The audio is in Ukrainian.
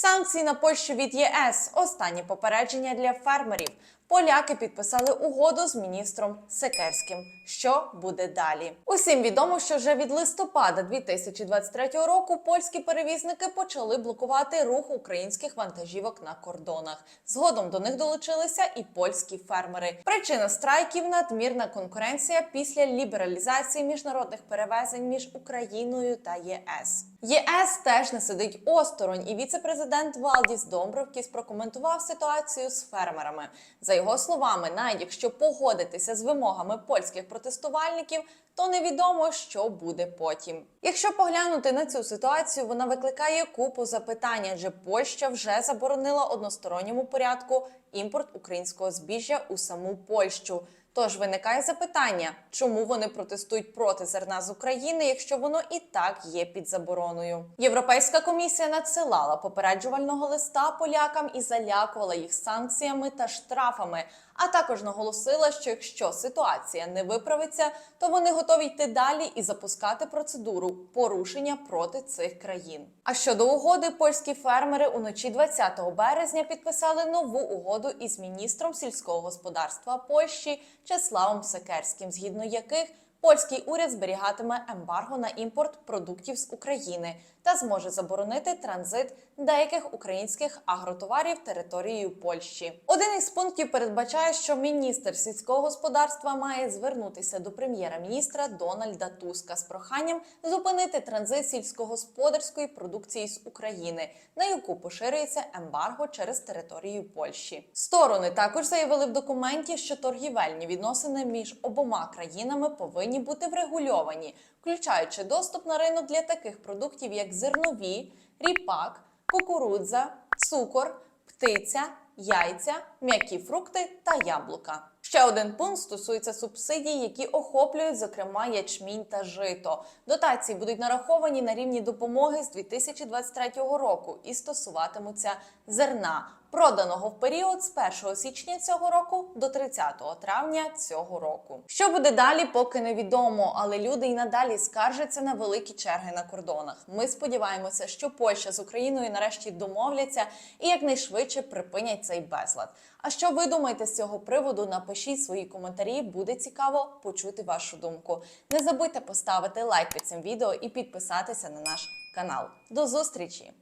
Санкції на Польщу від ЄС. Останні попередження для фермерів. Поляки підписали угоду з міністром Секерським. Що буде далі? Усім відомо, що вже від листопада 2023 року польські перевізники почали блокувати рух українських вантажівок на кордонах. Згодом до них долучилися і польські фермери. Причина страйків надмірна конкуренція після лібералізації міжнародних перевезень між Україною та ЄС. ЄС теж не сидить осторонь, і віце-президент Валдіс Домбровкіс прокоментував ситуацію з фермерами. За його словами, навіть якщо погодитися з вимогами польських протестувальників, то невідомо, що буде потім. Якщо поглянути на цю ситуацію, вона викликає купу запитань, адже Польща вже заборонила односторонньому порядку імпорт українського збіжжя у саму Польщу. Тож виникає запитання, чому вони протестують проти зерна з України, якщо воно і так є під забороною. Європейська комісія надсилала попереджувального листа полякам і залякувала їх санкціями та штрафами. А також наголосила, що якщо ситуація не виправиться, то вони готові йти далі і запускати процедуру порушення проти цих країн. А щодо угоди, польські фермери уночі 20 березня підписали нову угоду із міністром сільського господарства Польщі Чеславом Секерським, згідно яких Польський уряд зберігатиме ембарго на імпорт продуктів з України та зможе заборонити транзит деяких українських агротоварів територією Польщі. Один із пунктів передбачає, що міністр сільського господарства має звернутися до прем'єра-міністра Дональда Туска з проханням зупинити транзит сільськогосподарської продукції з України, на яку поширюється ембарго через територію Польщі. Сторони також заявили в документі, що торгівельні відносини між обома країнами повинні бути врегульовані, включаючи доступ на ринок для таких продуктів, як зернові, ріпак, кукурудза, цукор, птиця, яйця, м'які фрукти та яблука. Ще один пункт стосується субсидій, які охоплюють, зокрема, ячмінь та жито. Дотації будуть нараховані на рівні допомоги з 2023 року і стосуватимуться зерна, проданого в період з 1 січня цього року до 30 травня цього року. Що буде далі, поки невідомо, але люди і надалі скаржаться на великі черги на кордонах. Ми сподіваємося, що Польща з Україною нарешті домовляться і якнайшвидше припинять цей безлад. А що ви думаєте з цього приводу? Напишіть свої коментарі, буде цікаво почути вашу думку. Не забудьте поставити лайк під цим відео і підписатися на наш канал. До зустрічі!